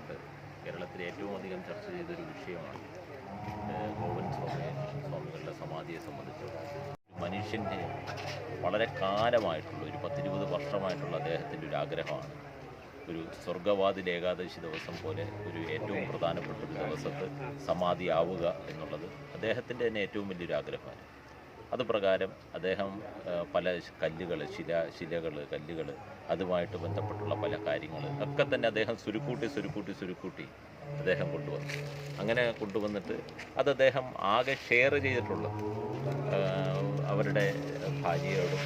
കാലയളവായിട്ട് കേരളത്തിൽ ഏറ്റവും അധികം ചർച്ച ചെയ്തൊരു വിഷയമാണ് ഗോവൻ സ്വാമി സ്വാമികളുടെ സമാധിയെ സംബന്ധിച്ച് മനുഷ്യന്റെ വളരെ കാലമായിട്ടുള്ള ഒരു പത്തിരുപത് വർഷമായിട്ടുള്ള അദ്ദേഹത്തിന്റെ ഒരു ആഗ്രഹമാണ്. ഒരു സ്വർഗവാതിൽ ഏകാദശി ദിവസം പോലെ ഒരു ഏറ്റവും പ്രധാനപ്പെട്ട ഒരു ദിവസത്ത് സമാധിയാവുക എന്നുള്ളത് അദ്ദേഹത്തിന്റെ തന്നെ ഏറ്റവും വലിയൊരു ആഗ്രഹമാണ്. അത് പ്രകാരം അദ്ദേഹം പല കല്ലുകൾ ശില ശിലകൾ കല്ലുകൾ അതുമായിട്ട് ബന്ധപ്പെട്ടുള്ള പല കാര്യങ്ങൾ ഒക്കെ തന്നെ അദ്ദേഹം സുരുക്കൂട്ടി സുരുക്കൂട്ടി സുരുക്കൂട്ടി അദ്ദേഹം കൊണ്ടുവന്നു. അങ്ങനെ കൊണ്ടുവന്നിട്ട് അത് അദ്ദേഹം ആകെ ഷെയർ ചെയ്തിട്ടുള്ള അവരുടെ ഭാര്യയോടും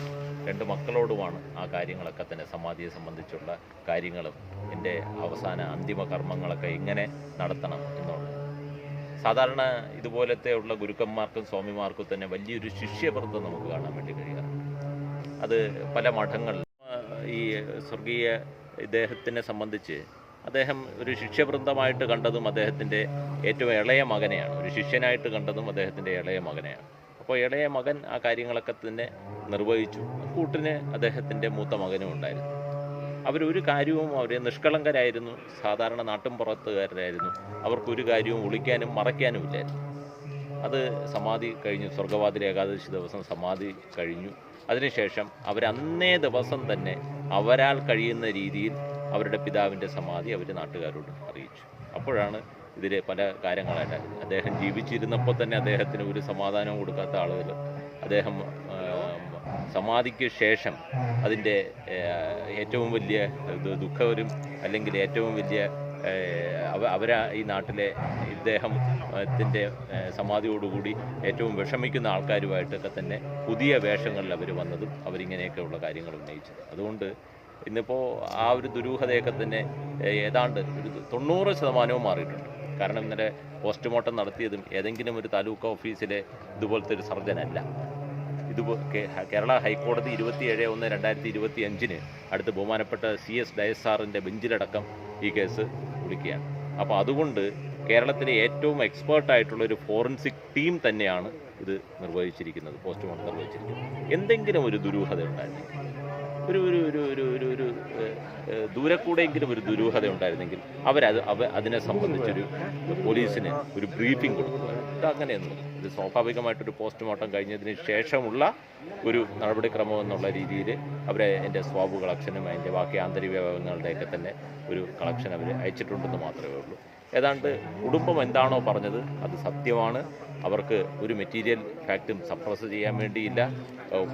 രണ്ട് മക്കളോടുമാണ് ആ കാര്യങ്ങളൊക്കെ തന്നെ സമാധിയെ സംബന്ധിച്ചുള്ള കാര്യങ്ങളും എന്റെ അവസാന അന്തിമ കർമ്മങ്ങളൊക്കെ ഇങ്ങനെ നടത്തണം എന്നുള്ളത്. സാധാരണ ഇതുപോലത്തെ ഉള്ള ഗുരുക്കന്മാർക്കും സ്വാമിമാർക്കും തന്നെ വലിയൊരു ശിഷ്യവൃന്ദം നമുക്ക് കാണാൻ വേണ്ടി കഴിയാറുണ്ട് അത് പല മഠങ്ങൾ ഈ സ്വർഗീയ ഇദ്ദേഹത്തിനെ സംബന്ധിച്ച് അദ്ദേഹം ഒരു ശിഷ്യവൃന്ദമായിട്ട് കണ്ടതും അദ്ദേഹത്തിന്റെ ഏറ്റവും ഇളയ മകനെയാണ്. ഒരു ശിഷ്യനായിട്ട് കണ്ടതും അദ്ദേഹത്തിന്റെ ഇളയ മകനെയാണ്. അപ്പോൾ ഇളയ മകൻ ആ കാര്യങ്ങളൊക്കെ തന്നെ നിർവഹിച്ചു. കൂട്ടിന് അദ്ദേഹത്തിന്റെ മൂത്ത മകനും ഉണ്ടായിരുന്നു. അവരൊരു കാര്യവും അവർ നിഷ്കളങ്കരായിരുന്നു. സാധാരണ നാട്ടും പുറത്തുകാരായിരുന്നു. അവർക്കൊരു കാര്യവും ഒളിക്കാനും മറയ്ക്കാനും ഇല്ലായിരുന്നു. അത് സമാധി കഴിഞ്ഞു. സ്വർഗവാതിൽ ഏകാദശി ദിവസം സമാധി കഴിഞ്ഞു. അതിനുശേഷം അവരന്നേ ദിവസം തന്നെ അവരാൽ കഴിയുന്ന രീതിയിൽ അവരുടെ പിതാവിന്റെ സമാധി അവർ നാട്ടുകാരോട് അറിയിച്ചു. അപ്പോഴാണ് ഇതിലെ പല കാര്യങ്ങളായിട്ട് അദ്ദേഹം ജീവിച്ചിരുന്നപ്പോൾ തന്നെ അദ്ദേഹത്തിന് ഒരു സമാധാനവും കൊടുക്കാത്ത ആളുകൾ. അദ്ദേഹം സമാധിക്ക് ശേഷം അതിന്റെ ഏറ്റവും വലിയ ദുഃഖവരും അല്ലെങ്കിൽ ഏറ്റവും വലിയ അവരാ ഈ നാട്ടിലെ ഇദ്ദേഹത്തിന്റെ സമാധിയോടുകൂടി ഏറ്റവും വിഷമിക്കുന്ന ആൾക്കാരുമായിട്ടൊക്കെ തന്നെ പുതിയ വേഷങ്ങളിൽ അവർ വന്നതും അവരിങ്ങനെയൊക്കെയുള്ള കാര്യങ്ങൾ ഉന്നയിച്ചത്. അതുകൊണ്ട് ഇന്നിപ്പോൾ ആ ഒരു ദുരൂഹതയൊക്കെ തന്നെ ഏതാണ്ട് ഒരു തൊണ്ണൂറ് ശതമാനവും മാറിയിട്ടുണ്ട്. കാരണം ഇന്നലെ പോസ്റ്റ്മോർട്ടം നടത്തിയതും ഏതെങ്കിലും ഒരു താലൂക്ക് ഓഫീസിലെ ഇതുപോലത്തെ ഒരു സർജനല്ല. ഇത് കേരള ഹൈക്കോടതി ഇരുപത്തിയേഴ് ഒന്ന് രണ്ടായിരത്തി ഇരുപത്തി അഞ്ചിന് അടുത്ത് ബഹുമാനപ്പെട്ട സി എസ് ഡയസാറിന്റെ ബെഞ്ചിലടക്കം ഈ കേസ് വിളിക്കുകയാണ് അപ്പോൾ അതുകൊണ്ട് കേരളത്തിലെ ഏറ്റവും എക്സ്പേർട്ട് ആയിട്ടുള്ള ഒരു ഫോറൻസിക് ടീം തന്നെയാണ് ഇത് നിർവഹിച്ചിരിക്കുന്നത് പോസ്റ്റ്മോർട്ടം നിർവഹിച്ചിരിക്കുന്നത്. എന്തെങ്കിലും ഒരു ദുരൂഹത ഉണ്ടായിരുന്നെങ്കിൽ. ഒരു ഒരു ഒരു ഒരു ഒരു ഒരു ദൂരെ കൂടെയെങ്കിലും ഒരു ദുരൂഹത ഉണ്ടായിരുന്നെങ്കിൽ അവരത് അവ അതിനെ സംബന്ധിച്ചൊരു പോലീസിന് ഒരു ബ്രീഫിംഗ് കൊടുക്കുക ഇത് അങ്ങനെയൊന്നും ഇത് സ്വാഭാവികമായിട്ടൊരു പോസ്റ്റ്മോർട്ടം കഴിഞ്ഞതിന് ശേഷമുള്ള ഒരു നടപടിക്രമം എന്നുള്ള രീതിയിൽ അവരെ എന്റെ സ്വാബ് കളക്ഷനും അതിന്റെ ബാക്കി ആന്തരിക വിഭാഗങ്ങളുടെയൊക്കെ തന്നെ ഒരു കളക്ഷൻ അവർ അയച്ചിട്ടുണ്ടെന്ന് മാത്രമേ ഉള്ളൂ. ഏതാണ്ട് കുടുംബം എന്താണോ പറഞ്ഞത് അത് സത്യമാണ്. അവർക്ക് ഒരു മെറ്റീരിയൽ ഫാക്റ്റും സപ്രസ് ചെയ്യാൻ വേണ്ടിയില്ല.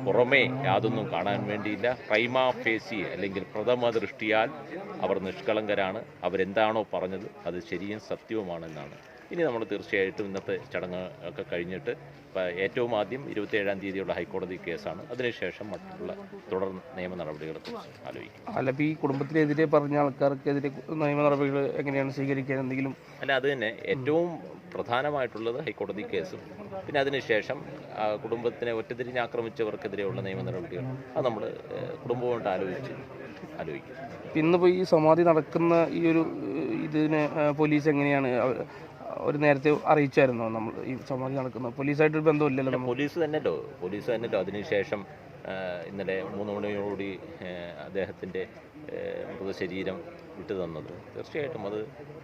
പുറമേ യാതൊന്നും കാണാൻ വേണ്ടിയില്ല. പ്രൈമാ ഫേസി അല്ലെങ്കിൽ പ്രഥമ ദൃഷ്ടിയാൽ അവർ നിഷ്കളങ്കരാണ്. അവരെന്താണോ പറഞ്ഞത് അത് ശരിയും സത്യവുമാണെന്നാണ്. ഇനി നമ്മൾ തീർച്ചയായിട്ടും ഇന്നത്തെ ചടങ്ങ് ഒക്കെ കഴിഞ്ഞിട്ട് ഏറ്റവും ആദ്യം ഇരുപത്തിയേഴാം തീയതിയുള്ള ഹൈക്കോടതി കേസാണ്. അതിനുശേഷം മറ്റുള്ള തുടർ നിയമ നടപടികൾ ആലോചിക്കും. അല്ല ഈ കുടുംബത്തിനെതിരെ പറഞ്ഞ ആൾക്കാർക്കെതിരെ നിയമ നടപടികൾ എങ്ങനെയാണ് സ്വീകരിക്കാൻ എന്തെങ്കിലും? അല്ല അത് തന്നെ. ഏറ്റവും പ്രധാനമായിട്ടുള്ളത് ഹൈക്കോടതി കേസും പിന്നെ അതിനുശേഷം കുടുംബത്തിനെ ഒറ്റതിരിഞ്ഞ് ആക്രമിച്ചവർക്കെതിരെയുള്ള നിയമ നടപടികൾ. അത് നമ്മൾ കുടുംബവുമായിട്ട് ആലോചിച്ച് ആലോചിക്കും. ഇന്നിപ്പോൾ ഈ സമാധി നടക്കുന്ന ഈ ഒരു ഇതിനെ പോലീസ് എങ്ങനെയാണ് അവർ നേരത്തെ അറിയിച്ചായിരുന്നോ നമ്മൾ ഈ സംഭവം നടക്കുന്നത്. പോലീസായിട്ടൊരു ബന്ധമില്ലല്ലോ പോലീസ് തന്നെയല്ലോ. പോലീസ് തന്നെയല്ലോ. അതിനുശേഷം ഇന്നലെ മൂന്ന് മണിയോടുകൂടി അദ്ദേഹത്തിന്റെ മൃതശരീരം വിട്ടു തന്നത് തീർച്ചയായിട്ടും അത്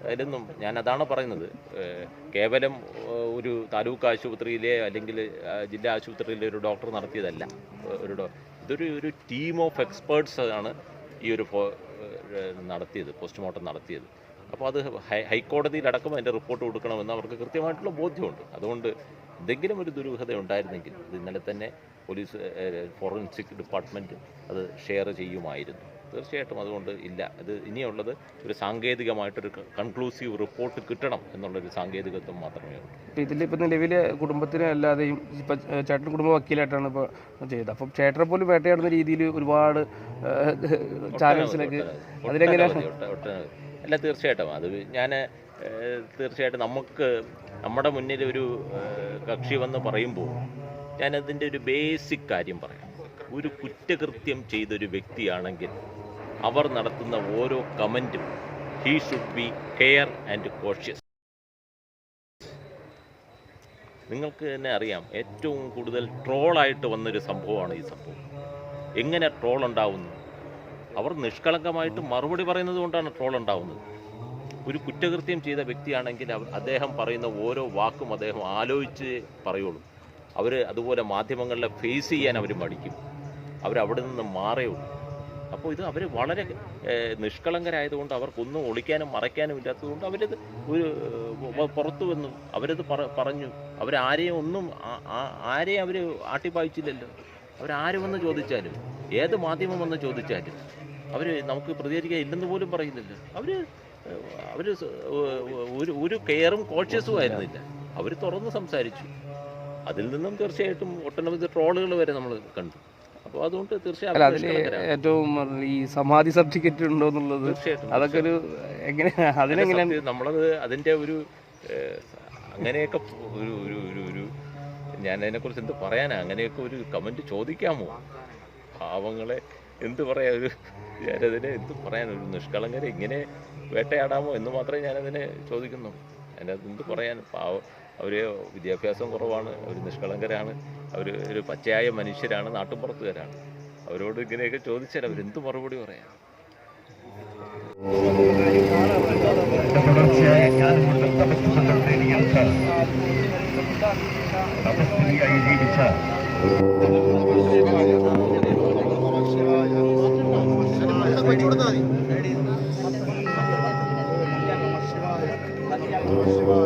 അതിലൊന്നും ഞാൻ അതാണ് പറയുന്നത്. കേവലം ഒരു താലൂക്ക് ആശുപത്രിയിലെ അല്ലെങ്കിൽ ജില്ലാ ആശുപത്രിയിലെ ഒരു ഡോക്ടർ നടത്തിയതല്ല. ഒരു ഇതൊരു ഒരു ടീം ഓഫ് എക്സ്പേർട്സ് ആണ് ഈ ഒരു നടത്തിയത് പോസ്റ്റ്മോർട്ടം നടത്തിയത്. അപ്പോൾ അത് ഹൈ ഹൈക്കോടതിയിലടക്കം അതിന്റെ റിപ്പോർട്ട് കൊടുക്കണമെന്ന് അവർക്ക് കൃത്യമായിട്ടുള്ള ബോധ്യമുണ്ട്. അതുകൊണ്ട് എന്തെങ്കിലും ഒരു ദുരൂഹത ഉണ്ടായിരുന്നെങ്കിൽ അത് ഇന്നലെ തന്നെ പോലീസ് ഫോറൻസിക് ഡിപ്പാർട്ട്മെന്റ് അത് ഷെയർ ചെയ്യുമായിരുന്നു. തീർച്ചയായിട്ടും അതുകൊണ്ട് ഇല്ല. ഇത് ഇനിയുള്ളത് ഒരു സാങ്കേതികമായിട്ടൊരു കൺക്ലൂസീവ് റിപ്പോർട്ട് കിട്ടണം എന്നുള്ളൊരു സാങ്കേതികത്വം മാത്രമേ ഉള്ളൂ. ഇപ്പം ഇതിലിപ്പോൾ നിലവിൽ നിലവിലെ കുടുംബത്തിന് അല്ലാതെയും ഇപ്പം ചേട്ടൻ കുടുംബ വക്കീലായിട്ടാണ് ഇപ്പോൾ ചെയ്തത്. അപ്പം ചേട്ടനെ പോലും വേട്ടയാടുന്ന രീതിയിൽ ഒരുപാട് ചാനൽസിലേക്ക് അതിലെങ്ങനെ. അല്ല തീർച്ചയായിട്ടും. അത് ഞാൻ തീർച്ചയായിട്ടും നമുക്ക് നമ്മുടെ മുന്നിൽ ഒരു കക്ഷി വന്ന് പറയുമ്പോൾ ഞാനതിന്റെ ഒരു ബേസിക് കാര്യം പറയാം. ഒരു കുറ്റകൃത്യം ചെയ്തൊരു വ്യക്തിയാണെങ്കിൽ അവർ നടത്തുന്ന ഓരോ കമന്റും he should be care and cautious നിങ്ങൾക്ക് തന്നെ അറിയാം ഏറ്റവും കൂടുതൽ ട്രോളായിട്ട് വന്നൊരു സംഭവമാണ് ഈ സംഭവം. എങ്ങനെ ട്രോൾ ഉണ്ടാവുന്നു? അവർ നിഷ്കളങ്കമായിട്ട് മറുപടി പറയുന്നത് കൊണ്ടാണ് ട്രോൾ ഉണ്ടാവുന്നത്. ഒരു കുറ്റകൃത്യം ചെയ്ത വ്യക്തിയാണെങ്കിൽ അവർ അദ്ദേഹം പറയുന്ന ഓരോ വാക്കും അദ്ദേഹം ആലോചിച്ച് പറയുള്ളൂ. അവർ അതുപോലെ മാധ്യമങ്ങളിലെ ഫേസ് ചെയ്യാൻ അവർ മടിക്കും. അവരവിടെ നിന്ന് മാറേയുള്ളൂ അപ്പോൾ ഇത് അവർ വളരെ നിഷ്കളങ്കരായതുകൊണ്ട് അവർക്കൊന്നും ഒളിക്കാനും മറയ്ക്കാനും ഇല്ലാത്തതുകൊണ്ട് അവരത് ഒരു പുറത്തു വന്നു. അവരത് പറ- പറഞ്ഞു. അവരാരെയും ഒന്നും ആരെയും അവർ ആട്ടിപ്പായിച്ചില്ലല്ലോ. അവരാരും വന്ന് ചോദിച്ചാലും ഏത് മാധ്യമം വന്ന് ചോദിച്ചാലും അവർ നമുക്ക് പ്രതികരിക്കാൻ ഇല്ലെന്ന് പോലും പറയുന്നില്ല. അവർ അവർ ഒരു ഒരു കെയറും കോൺഷ്യസും ആയിരുന്നില്ല. അവർ തുറന്ന് സംസാരിച്ചു. അതിൽ നിന്നും തീർച്ചയായിട്ടും ഒട്ടനവധി ട്രോളുകൾ വരെ നമ്മൾ കണ്ടു. അപ്പോൾ അതുകൊണ്ട് തീർച്ചയായും. ഏറ്റവും ഈ സമാധി സർട്ടിഫിക്കറ്റ് ഉണ്ടോ എന്നുള്ളത് തീർച്ചയായിട്ടും അതൊക്കെ ഒരു എങ്ങനെ അതിനെങ്ങനെ നമ്മളത് അതിന്റെ ഒരു അങ്ങനെയൊക്കെ ഒരു ഒരു ഒരു ഒരു ഞാൻ അതിനെക്കുറിച്ച് എന്ത് പറയാനാ? അങ്ങനെയൊക്കെ ഒരു കമന്റ് ചോദിക്കാമോ? പാവങ്ങളെ എന്ത് പറയാ ഒരു ഞാനതിനെ എന്ത് പറയാൻ ഒരു നിഷ്കളങ്കരെ ഇങ്ങനെ വേട്ടയാടാമോ എന്ന് മാത്രമേ ഞാനതിനെ ചോദിക്കുന്നു. അതിനകത്ത് എന്ത് പറയാൻ? പാവ അവർ വിദ്യാഭ്യാസം കുറവാണ് അവർ നിഷ്കളങ്കരാണ് അവർ ഒരു പച്ചയായ മനുഷ്യരാണ് നാട്ടുപുറത്തുകാരാണ് അവരോട് ഇങ്ങനെയൊക്കെ ചോദിച്ചാൽ അവരെന്ത് മറുപടി പറയാം? തുടർച്ചയായ ജ്ഞാനമുള്ള തപസ്സുകൾ നേടിയെടുത്ത് തപസ്വിനിയായി ജീവിച്ച ശിവായ